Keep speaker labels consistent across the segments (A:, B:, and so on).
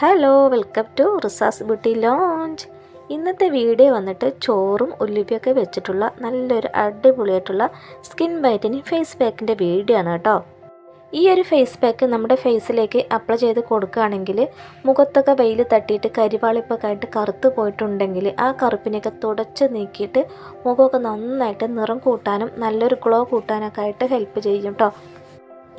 A: Hello welcome to Riza's beauty lounge ഇന്നത്തെ video വന്നിട്ട് ചോറും ഉല്ലിപ്പിയൊക്കെ വെച്ചിട്ടുള്ള നല്ലൊരു അടിപൊളിയായിട്ടുള്ള സ്കിൻ ബൈറ്റനിങ് ഫേസ് പാക്കിന്റെ വീഡിയോ ആണ് കേട്ടോ. ഈ ഒരു ഫേസ് പാക്ക് നമ്മുടെ ഫേസിലേക്ക് അപ്ലൈ ചെയ്ത് കൊടുക്കുകയാണെങ്കിൽ മുഖത്തൊക്കെ വെയിൽ തട്ടിയിട്ട് കരിവാളിപ്പൊക്കെ ആയിട്ട് കറുത്ത് പോയിട്ടുണ്ടെങ്കിൽ ആ കറുപ്പിനെയൊക്കെ തുടച്ച് നീക്കിയിട്ട് മുഖമൊക്കെ നന്നായിട്ട് നിറം കൂട്ടാനും നല്ലൊരു ഗ്ലോ കൂട്ടാനൊക്കെ ആയിട്ട് ഹെൽപ്പ് ചെയ്യും കേട്ടോ.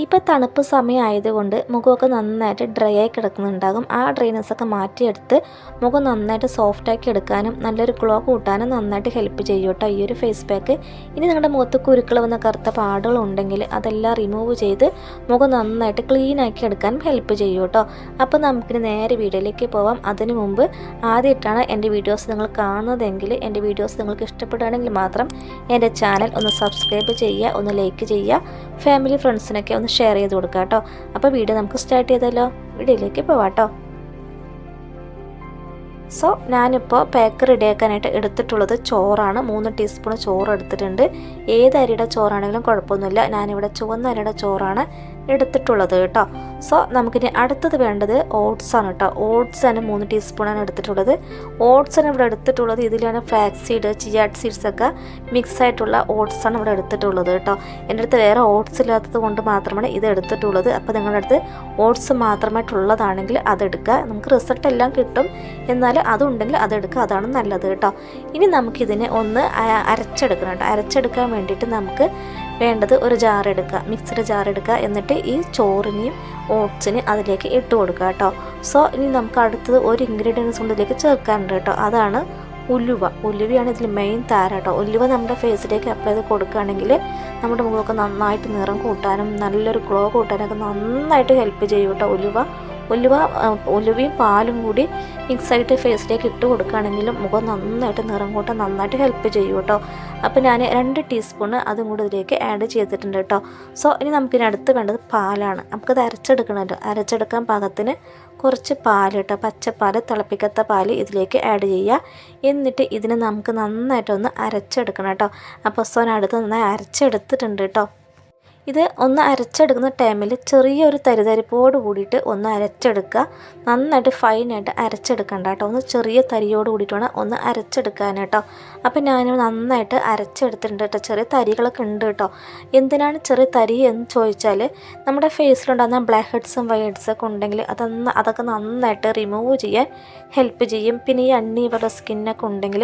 A: ഇപ്പോൾ തണുപ്പ് സമയമായതുകൊണ്ട് മുഖമൊക്കെ നന്നായിട്ട് ഡ്രൈ ആയി കിടക്കുന്നുണ്ടാകും. ആ ഡ്രൈനെസ്സൊക്കെ മാറ്റിയെടുത്ത് മുഖം നന്നായിട്ട് സോഫ്റ്റാക്കി എടുക്കാനും നല്ലൊരു ഗ്ലോ കൂട്ടാനും നന്നായിട്ട് ഹെൽപ്പ് ചെയ്യും കേട്ടോ ഈ ഒരു ഫേസ് പാക്ക് ഇനി നിങ്ങളുടെ മുഖത്ത് കുരുക്കൾ വന്ന കറുത്ത പാടുകളുണ്ടെങ്കിൽ അതെല്ലാം റിമൂവ് ചെയ്ത് മുഖം നന്നായിട്ട് ക്ലീൻ ആക്കി എടുക്കാനും ഹെൽപ്പ് ചെയ്യും കേട്ടോ. അപ്പോൾ നമുക്കിനി നേരെ വീഡിയോയിലേക്ക് പോവാം. അതിനു മുമ്പ് ആദ്യമായിട്ടാണ് എന്റെ വീഡിയോസ് നിങ്ങൾ കാണുന്നതെങ്കിൽ എന്റെ വീഡിയോസ് നിങ്ങൾക്ക് ഇഷ്ടപ്പെടുകയാണെങ്കിൽ മാത്രം എന്റെ ചാനൽ ഒന്ന് സബ്സ്ക്രൈബ് ചെയ്യുക ഒന്ന് ലൈക്ക് ചെയ്യുക ഫാമിലി ഫ്രണ്ട്സിനൊക്കെ ഒന്ന് ഷെയർ ചെയ്ത് കൊടുക്കുക കേട്ടോ. അപ്പോൾ വീഡിയോ നമുക്ക് സ്റ്റാർട്ട് ചെയ്തല്ലോ. വീഡിയോയിലേക്ക് പോവാം കേട്ടോ. സോ ഞാനിപ്പോൾ പാക്ക് റെഡിയാക്കാനായിട്ട് എടുത്തിട്ടുള്ളത് ചോറാണ്. മൂന്ന് ടീസ്പൂൺ ചോറ് എടുത്തിട്ടുണ്ട്. ഏത് അരിയുടെ ചോറാണെങ്കിലും കുഴപ്പമൊന്നുമില്ല. ഞാനിവിടെ ചുവന്ന അരിയുടെ ചോറാണ്. എടുത്തിട്ടുള്ളത് കേട്ടോ. സോ നമുക്കിനി അടുത്തത് വേണ്ടത് ഓട്സ് ആണ് കേട്ടോ. ഓട്സ് ആണ് മൂന്ന് ടീസ്പൂണാണ് എടുത്തിട്ടുള്ളത്. ഓട്സ് ആണ് ഇവിടെ എടുത്തിട്ടുള്ളത് ഇതിലാണ് ഫ്ലാക്സ് സീഡ് ചിയാട്ട് സീഡ്സ് ഒക്കെ മിക്സ് ആയിട്ടുള്ള ഓട്സ് ആണ് ഇവിടെ എടുത്തിട്ടുള്ളത് കേട്ടോ. എന്റെ അടുത്ത് വേറെ ഓട്സ് ഇല്ലാത്തത് കൊണ്ട് മാത്രമാണ് ഇത് എടുത്തിട്ടുള്ളത്. അപ്പോൾ നിങ്ങളുടെ അടുത്ത് ഓട്സ് മാത്രമായിട്ടുള്ളതാണെങ്കിൽ അതെടുക്കുക നമുക്ക് റിസൾട്ട് എല്ലാം കിട്ടും. എന്നാൽ അതുണ്ടെങ്കിൽ അതെടുക്കുക അതാണ് നല്ലത് കേട്ടോ. ഇനി നമുക്കിതിനെ ഒന്ന് അരച്ചെടുക്കണം കേട്ടോ. അരച്ചെടുക്കാൻ വേണ്ടിയിട്ട് നമുക്ക് വേണ്ടത് ഒരു ജാർ എടുക്കുക മിക്സഡ് ജാർ എടുക്കുക. എന്നിട്ട് ഈ ചോറിനെയും ഓട്സിന് അതിലേക്ക് ഇട്ട് കൊടുക്കുക കേട്ടോ. സോ ഇനി നമുക്ക് അടുത്തത് ഒരു ഇൻഗ്രീഡിയൻസ് ഇതിലേക്ക് ചേർക്കാനുണ്ട് കേട്ടോ. അതാണ് ഉലുവ. ഉലുവയാണ് ഇതിൽ മെയിൻ താരം കേട്ടോ. ഉലുവ നമ്മുടെ ഫേസിലേക്ക് അപ്ലൈ ചെയ്ത് കൊടുക്കുകയാണെങ്കിൽ നമ്മുടെ മുഖമൊക്കെ നന്നായിട്ട് നിറം കൂട്ടാനും നല്ലൊരു ഗ്ലോ കൂട്ടാനൊക്കെ നന്നായിട്ട് ഹെൽപ്പ് ചെയ്യും കേട്ടോ ഉലുവ. ഉലുവ ഉലുവയും പാലും കൂടി മിക്സായിട്ട് ഫേസിലേക്ക് ഇട്ട് കൊടുക്കുകയാണെങ്കിലും മുഖം നന്നായിട്ട് നിറം കൂട്ടാൻ നന്നായിട്ട് ഹെൽപ്പ് ചെയ്യും കേട്ടോ അപ്പോൾ ഞാൻ രണ്ട് ടീസ്പൂണ് അതും കൂടി ഇതിലേക്ക് ആഡ് ചെയ്തിട്ടുണ്ട് കേട്ടോ സോ ഇനി നമുക്കിനി അടുത്ത് വേണ്ടത് പാലാണ്. നമുക്കത് അരച്ചെടുക്കണമല്ലോ അരച്ചെടുക്കാൻ പാകത്തിന് കുറച്ച് പാൽ കേട്ടോ പച്ചപ്പാൽ തിളപ്പിക്കാത്ത പാൽ ഇതിലേക്ക് ആഡ് ചെയ്യുക. എന്നിട്ട് ഇതിനെ നമുക്ക് നന്നായിട്ടൊന്ന് അരച്ചെടുക്കണം കേട്ടോ അപ്പോൾ സോ അടുത്ത് നന്നായി അരച്ചെടുത്തിട്ടുണ്ട് കേട്ടോ ഇത് ഒന്ന് അരച്ചെടുക്കുന്ന ടൈമിൽ ചെറിയൊരു തരിതരിപ്പോട് കൂടിയിട്ട് ഒന്ന് അരച്ചെടുക്കുക. നന്നായിട്ട് ഫൈനായിട്ട് അരച്ചെടുക്കണ്ട കേട്ടോ. ഒന്ന് ചെറിയ തരിയോട് കൂടിയിട്ട് വേണം ഒന്ന് അരച്ചെടുക്കാൻ കേട്ടോ. അപ്പം ഞാൻ നന്നായിട്ട് അരച്ചെടുത്തിട്ടുണ്ട് കേട്ടോ. ചെറിയ തരികളൊക്കെ ഉണ്ട് കേട്ടോ. എന്തിനാണ് ചെറിയ തരി എന്ന് ചോദിച്ചാൽ നമ്മുടെ ഫേസിലുണ്ടാകുന്ന ബ്ലാക്ക് ഹെഡ്സും വൈ ഒക്കെ ഉണ്ടെങ്കിൽ അതൊന്ന് അതൊക്കെ നന്നായിട്ട് റിമൂവ് ചെയ്യാൻ ഹെൽപ്പ് ചെയ്യും. പിന്നെ ഈ അണ്ണി ഇവരുടെ സ്കിന്നൊക്കെ ഉണ്ടെങ്കിൽ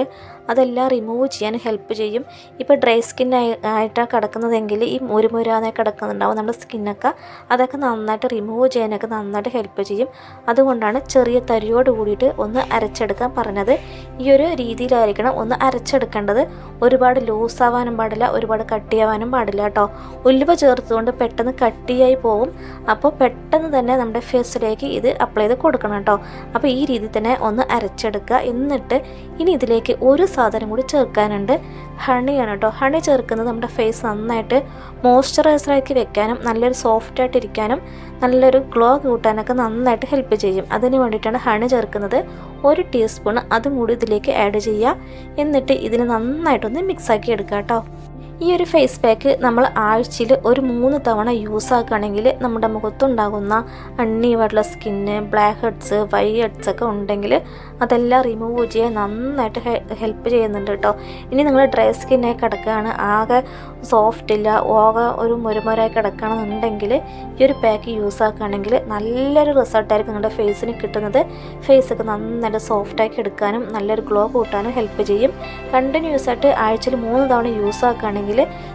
A: അതെല്ലാം റിമൂവ് ചെയ്യാൻ ഹെൽപ്പ് ചെയ്യും. ഇപ്പോൾ ഡ്രൈ സ്കിൻ ആയിട്ടാണ് കിടക്കുന്നതെങ്കിൽ ഈ മുരുമുരാന്നെ കിടക്കുന്നുണ്ടാവും. നമ്മുടെ സ്കിന്നൊക്കെ അതൊക്കെ നന്നായിട്ട് റിമൂവ് ചെയ്യാനൊക്കെ നന്നായിട്ട് ഹെൽപ്പ് ചെയ്യും. അതുകൊണ്ടാണ് ചെറിയ തരിയോട് കൂടിയിട്ട് ഒന്ന് അരച്ചെടുക്കാൻ പറഞ്ഞത്. ഈ ഒരു രീതിയിലായിരിക്കണം ഒന്ന് അരച്ചെടുക്കേണ്ടത്. ഒരുപാട് ലൂസ് ആവാനും പാടില്ല ഒരുപാട് കട്ടിയാവാനും പാടില്ല കേട്ടോ. ഉലുവ ചേർത്തുകൊണ്ട് പെട്ടെന്ന് കട്ടിയായി പോകും അപ്പോൾ പെട്ടെന്ന് തന്നെ നമ്മുടെ ഫേസിലേക്ക് ഇത് അപ്ലൈ ചെയ്ത് കൊടുക്കണം കേട്ടോ. അപ്പോൾ ഈ രീതിയിൽ തന്നെ ഒന്ന് അരച്ചെടുക്കുക. എന്നിട്ട് ഇനി ഇതിലേക്ക് ഒരു സാധനം കൂടി ചേർക്കാനുണ്ട്. ഹണിയാണ് കേട്ടോ. ഹണി ചേർക്കുന്നത് നമ്മുടെ ഫേസ് നന്നായിട്ട് മോയ്സ്ചറൈസറാക്കി വെക്കാനും നല്ലൊരു സോഫ്റ്റ് ആയിട്ട് ഇരിക്കാനും നല്ലൊരു ഗ്ലോ കൂട്ടാനൊക്കെ നന്നായിട്ട് ഹെൽപ്പ് ചെയ്യും. അതിന് വേണ്ടിയിട്ടാണ് ഹണി ചേർക്കുന്നത്. ഒരു ടീസ്പൂൺ അതും കൂടി ഇതിലേക്ക് ആഡ് ചെയ്യുക. എന്നിട്ട് ഇതിന് നന്നായിട്ടൊന്ന് മിക്സാക്കി എടുക്കുക കേട്ടോ. ഈ ഒരു ഫേസ് പാക്ക് നമ്മൾ ആഴ്ചയിൽ ഒരു മൂന്ന് തവണ യൂസ് ആക്കുകയാണെങ്കിൽ നമ്മുടെ മുഖത്തുണ്ടാകുന്ന അണ്ണീവായിട്ടുള്ള skin black heads white heads ഒക്കെ ഉണ്ടെങ്കിൽ അതെല്ലാം റിമൂവ് ചെയ്യാൻ നന്നായിട്ട് ഹെൽപ്പ് ചെയ്യുന്നുണ്ട് കേട്ടോ ഇനി നിങ്ങൾ ഡ്രൈ സ്കിന്നായി കിടക്കുകയാണ് ആകെ സോഫ്റ്റ് ഇല്ല ആകെ ഒരു മുരമുരായി കിടക്കുകയാണെന്നുണ്ടെങ്കിൽ ഈ ഒരു പാക്ക് യൂസ് ആക്കുകയാണെങ്കിൽ നല്ലൊരു റിസൾട്ടായിരിക്കും നിങ്ങളുടെ ഫേസിന് കിട്ടുന്നത്. ഫേസ് ഒക്കെ നന്നായിട്ട് സോഫ്റ്റാക്കി എടുക്കാനും നല്ലൊരു ഗ്ലോ കൂട്ടാനും ഹെൽപ്പ് ചെയ്യും. കണ്ടിന്യൂസ് ആയിട്ട് ആഴ്ചയിൽ മൂന്ന് തവണ യൂസ് ആക്കുകയാണെങ്കിൽ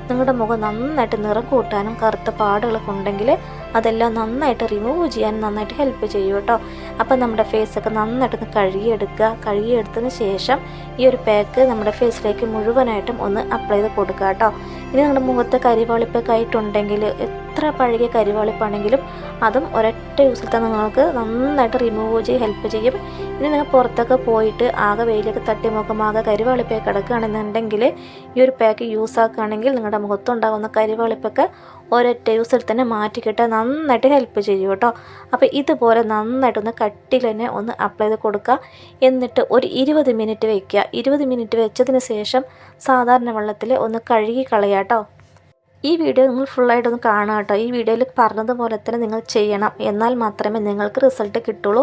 A: നിങ്ങളുടെ മുഖം നന്നായിട്ട് നിറം കൂട്ടാനും കറുത്ത പാടുകളൊക്കെ ഉണ്ടെങ്കിൽ അതെല്ലാം നന്നായിട്ട് റിമൂവ് ചെയ്യാൻ നന്നായിട്ട് ഹെൽപ്പ് ചെയ്യും കേട്ടോ. അപ്പം നമ്മുടെ ഫേസൊക്കെ നന്നായിട്ടൊന്ന് കഴുകിയെടുക്കുക. കഴുകിയെടുത്തതിന് ശേഷം ഈ ഒരു പാക്ക് നമ്മുടെ ഫേസിലേക്ക് മുഴുവനായിട്ടും ഒന്ന് അപ്ലൈ ചെയ്ത് കൊടുക്കുക കേട്ടോ. ഇനി നിങ്ങളുടെ മുഖത്ത് കരിവാളിപ്പൊക്കെ ആയിട്ടുണ്ടെങ്കിൽ എത്ര പഴകിയ കരിവാളിപ്പാണെങ്കിലും അതും ഒരൊറ്റ യൂസിൽ തന്നെ നിങ്ങൾക്ക് നന്നായിട്ട് റിമൂവ് ചെയ്ത് ഹെൽപ്പ് ചെയ്യും. ഇനി നിങ്ങൾ പുറത്തൊക്കെ പോയിട്ട് ആകെ വെയിലൊക്കെ തട്ടി ആകെ കരിവാളിപ്പൊക്കെ കിടക്കുകയാണെന്നുണ്ടെങ്കിൽ ഈ ഒരു പാക്ക് യൂസ് ആക്കുകയാണെങ്കിൽ നിങ്ങളുടെ മുഖത്തുണ്ടാകുന്ന കരിവാളിപ്പൊക്കെ ഒരൊറ്റ യൂസിൽ തന്നെ മാറ്റിക്കിട്ടാൻ നന്നായിട്ട് ഹെൽപ്പ് ചെയ്യും കേട്ടോ. അപ്പോൾ ഇതുപോലെ നന്നായിട്ടൊന്ന് കട്ടിൽ തന്നെ ഒന്ന് അപ്ലൈ ചെയ്ത് കൊടുക്കുക. എന്നിട്ട് ഒരു ഇരുപത് മിനിറ്റ് വയ്ക്കുക ഇരുപത് മിനിറ്റ് വെച്ചതിന് ശേഷം സാധാരണ വെള്ളത്തിൽ ഒന്ന് കഴുകി കളയാം കേട്ടോ. ഈ വീഡിയോ നിങ്ങൾ ഫുള്ളായിട്ടൊന്ന് കാണുക കേട്ടോ. ഈ വീഡിയോയിൽ പറഞ്ഞതുപോലെ തന്നെ നിങ്ങൾ ചെയ്യണം. എന്നാൽ മാത്രമേ നിങ്ങൾക്ക് റിസൾട്ട് കിട്ടുള്ളൂ.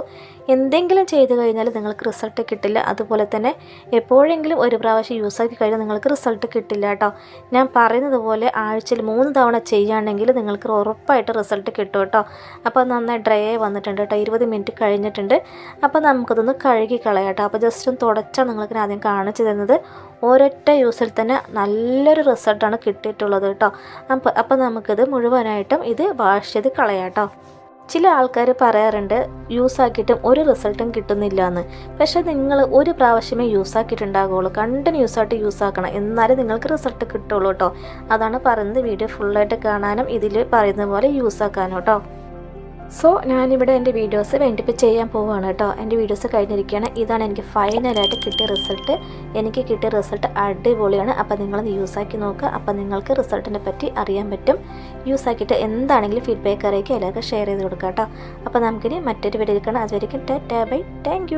A: എന്തെങ്കിലും ചെയ്ത് കഴിഞ്ഞാൽ നിങ്ങൾക്ക് റിസൾട്ട് കിട്ടില്ല. അതുപോലെ തന്നെ എപ്പോഴെങ്കിലും ഒരു പ്രാവശ്യം യൂസ് ആക്കി കഴിഞ്ഞാൽ നിങ്ങൾക്ക് റിസൾട്ട് കിട്ടില്ല കേട്ടോ. ഞാൻ പറയുന്നത് പോലെ ആഴ്ചയിൽ മൂന്ന് തവണ ചെയ്യുകയാണെങ്കിൽ നിങ്ങൾക്ക് ഉറപ്പായിട്ട് റിസൾട്ട് കിട്ടും കേട്ടോ. അപ്പോൾ നന്നായി ഡ്രൈ ആയി വന്നിട്ടുണ്ട് കേട്ടോ. ഇരുപത് മിനിറ്റ് കഴിഞ്ഞിട്ടുണ്ട്. അപ്പോൾ നമുക്കതൊന്ന് കഴുകി കളയാം കേട്ടോ. അപ്പോൾ ജസ്റ്റ് ഒന്ന് തുടച്ചാണ് നിങ്ങൾക്ക് ആദ്യം കാണിച്ചു തരുന്നത്. ഒരൊറ്റ യൂസിൽ തന്നെ നല്ലൊരു റിസൾട്ടാണ് കിട്ടിയിട്ടുള്ളത് കേട്ടോ. അപ്പോൾ അപ്പോൾ നമുക്കിത് മുഴുവനായിട്ടും ഇത് വാഷ് ചെയ്ത് കളയാം കേട്ടോ. ചില ആൾക്കാർ പറയാറുണ്ട് യൂസ് ആക്കിയിട്ടും ഒരു റിസൾട്ടും കിട്ടുന്നില്ല എന്ന് പക്ഷേ നിങ്ങൾ ഒരു പ്രാവശ്യമേ യൂസ് ആക്കിയിട്ടുണ്ടാകുള്ളൂ കണ്ടിന്യൂസ് ആയിട്ട് യൂസ് ആക്കണം എന്നാലേ നിങ്ങൾക്ക് റിസൾട്ട് കിട്ടുള്ളൂ കേട്ടോ അതാണ് പറയുന്നത് വീഡിയോ ഫുള്ളായിട്ട് കാണാനും ഇതിൽ പറയുന്ന പോലെ യൂസ് ആക്കാനും കേട്ടോ സോ ഞാനിവിടെ എന്റെ വീഡിയോസ് വേണ്ടിപ്പ് ചെയ്യാൻ പോവുകയാണ് കേട്ടോ. എന്റെ വീഡിയോസ് കഴിഞ്ഞിരിക്കുകയാണ്. ഇതാണ് എനിക്ക് ഫൈനലായിട്ട് കിട്ടിയ റിസൾട്ട് എനിക്ക് കിട്ടിയ റിസൾട്ട് അടിപൊളിയാണ്. അപ്പോൾ നിങ്ങളത് യൂസ് ആക്കി നോക്കുക അപ്പോൾ നിങ്ങൾക്ക് റിസൾട്ടിനെ പറ്റി അറിയാൻ പറ്റും. യൂസ് ആക്കിയിട്ട് എന്താണെങ്കിലും ഫീഡ്ബാക്ക് അറിയിക്കുക എല്ലാവർക്കും ഷെയർ ചെയ്ത് കൊടുക്കുക കേട്ടോ. അപ്പോൾ നമുക്കിനി മറ്റൊരു വീഡിയോ എടുക്കണം അതുവരെയും ടാ ബൈ. താങ്ക്